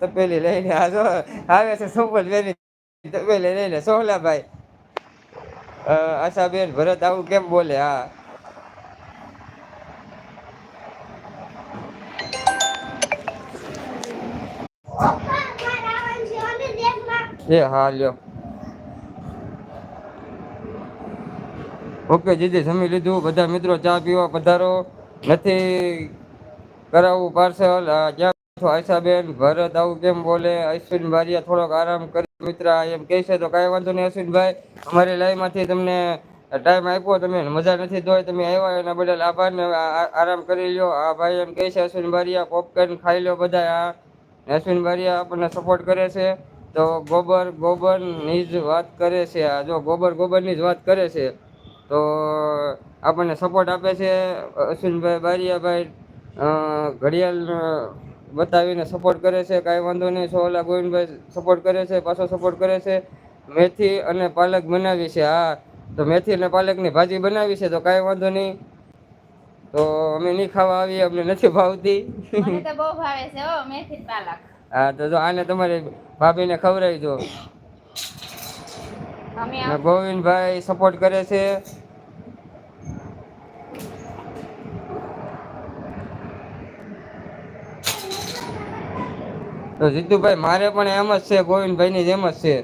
તપેલી લઈને આવે છે સુપર બેન તપેલી લઈને સોહલાભાઈ. આશાબેન ભરત આવું કેમ બોલે? હા. એ, હા, લ્યો. ઓકે જીજી જમી લીધું, બધા મિત્રો ચા પીવા પધારો. નથી કરાવવું પાર્સલ આશાબેન, ભરત આવું કેમ બોલે? અશ્વિન બારિયા થોડોક આરામ કરી. મિત્ર એમ કહે છે તો કાંઈ વાંધો નહીં અશ્વિનભાઈ. અમારી લાઈવમાંથી તમને ટાઈમ આપ્યો, તમે મજા નથી તોય તમે આવ્યા એના બદલ આભાર ને આરામ કરી લ્યો. આ ભાઈ એમ કહે છે અશ્વિન ભારિયા પોપકોર્ન ખાઈ લો બધા આ. અશ્વિન ભારિયા આપણને સપોર્ટ કરે છે. તો ગોબર, ગોબરની જ વાત કરે છે આ. જો ગોબર, ગોબરની જ વાત કરે છે. તો આપણને સપોર્ટ આપે છે અશ્વિનભાઈ બારિયાભાઈ. ઘડિયાળ બતાવીને સપોર્ટ કરે છે કાંઈ વાંધો નહીં. સોલા ગોવિંદભાઈ સપોર્ટ કરે છે પાછો સપોર્ટ કરે છે. મેથી અને પાલક બનાવી છે હા. તો મેથી અને પાલકની ભાજી બનાવી છે તો કાંઈ વાંધો નહીં. તો અમે નહીં ખાવા આવીએ અમને નથી ભાવતી. હા તો જો આને તમારી ભાભીને ખવડાવી દો ગોવિંદભાઈ સપોર્ટ કરે છે. તો જીતુભાઈ, મારે પણ એમ જ છે, ગોવિંદભાઈની જેમ જ છે.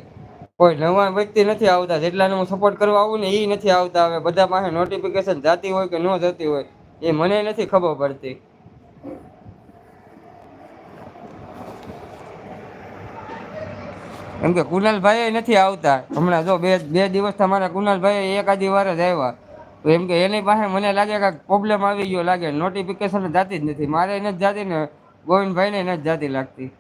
કોઈ નવા વ્યક્તિ નથી આવતા, જેટલાને હું સપોર્ટ કરવા આવું ને એ નથી આવતા હવે. બધા પાસે નોટિફિકેશન જાતી હોય કે ન જતી હોય, એ મને નથી ખબર પડતી. એમ કે કુનાલભાઈ નથી આવતા. હમણાં જો બે બે દિવસ તમારા કુનાલભાઈ એકાદી વાર જ આવ્યા. તો એમ કે એની પાસે મને લાગે કે પ્રોબ્લેમ આવી ગયો લાગે. નોટિફિકેશન જાતી જ નથી. મારે નથી જાતી ને ગોવિંદભાઈને નથી જાતી લાગતી.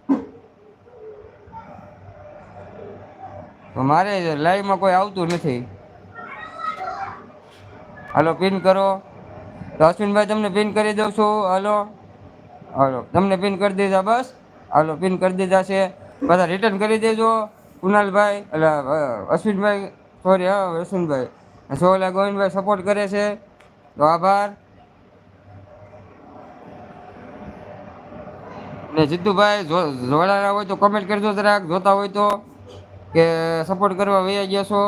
મારે લાઈવમાં કોઈ આવતું નથી. હાલો, પિન કરો. તો અશ્વિનભાઈ, તમને પિન કરી દઉં છું. હલો. હાલો, તમને પિન કરી દીધા, બસ. હલો, પિન કરી દીધા છે. બધા રિટર્ન કરી દેજો. કુનાલભાઈ એટલે અશ્વિનભાઈ સોરી હા, અશ્વિનભાઈ. સોલા ગોવિંદભાઈ સપોર્ટ કરે છે. તો આભાર. ને જીતુભાઈ, જો જોડાના હોય તો કમેન્ટ કરજો જરાક, જોતા હોય તો. કે સપોર્ટ કરવા વૈયા ગયા છો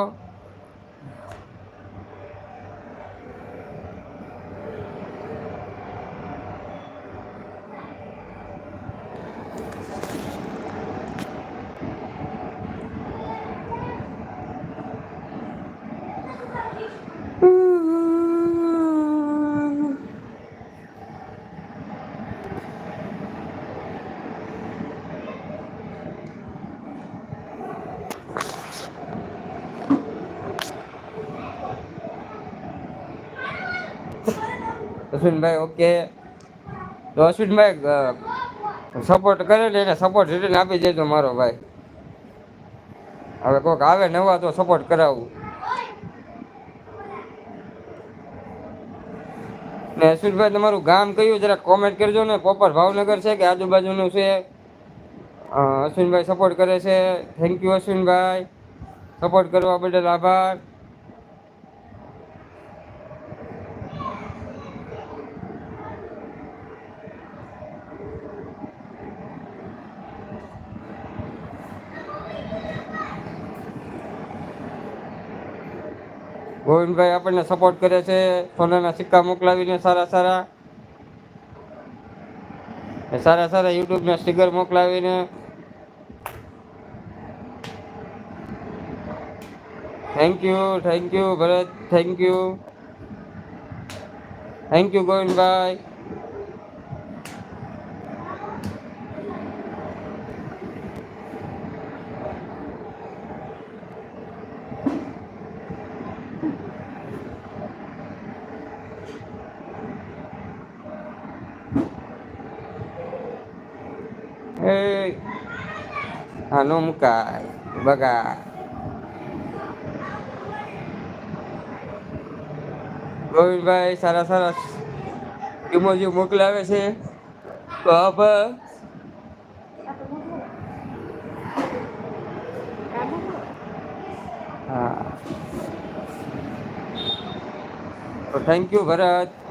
અશ્વિનભાઈ ઓકે તો અશ્વિનભાઈ સપોર્ટ કરે ને એને સપોર્ટ રિટર્ન આપી દેજો મારો ભાઈ. હવે કોઈક આવે નવા તો સપોર્ટ કરાવું. ને અશ્વિનભાઈ, તમારું ગામ કયું? જરા કોમેન્ટ કરજો ને. પ્રોપર ભાવનગર છે કે આજુબાજુનું છે? અશ્વિનભાઈ સપોર્ટ કરે છે. Thank you Ashwinbhai. સપોર્ટ કરવા બદલ આભાર. ગોવિંદભાઈ આપણને સપોર્ટ કરે છે, સોનાના સિક્કા મોકલાવીને સારા સારા. સારા સારા યુટ્યુબના sticker મોકલાવીને. Thank you thank you Bharat thank you thank you Govindbhai. એ આનો મુકાય બગા ગોવિંદભાઈ સારા સારા ઇમોજી મોકલાવે છે તો આભાર હા થેન્ક યુ ભરત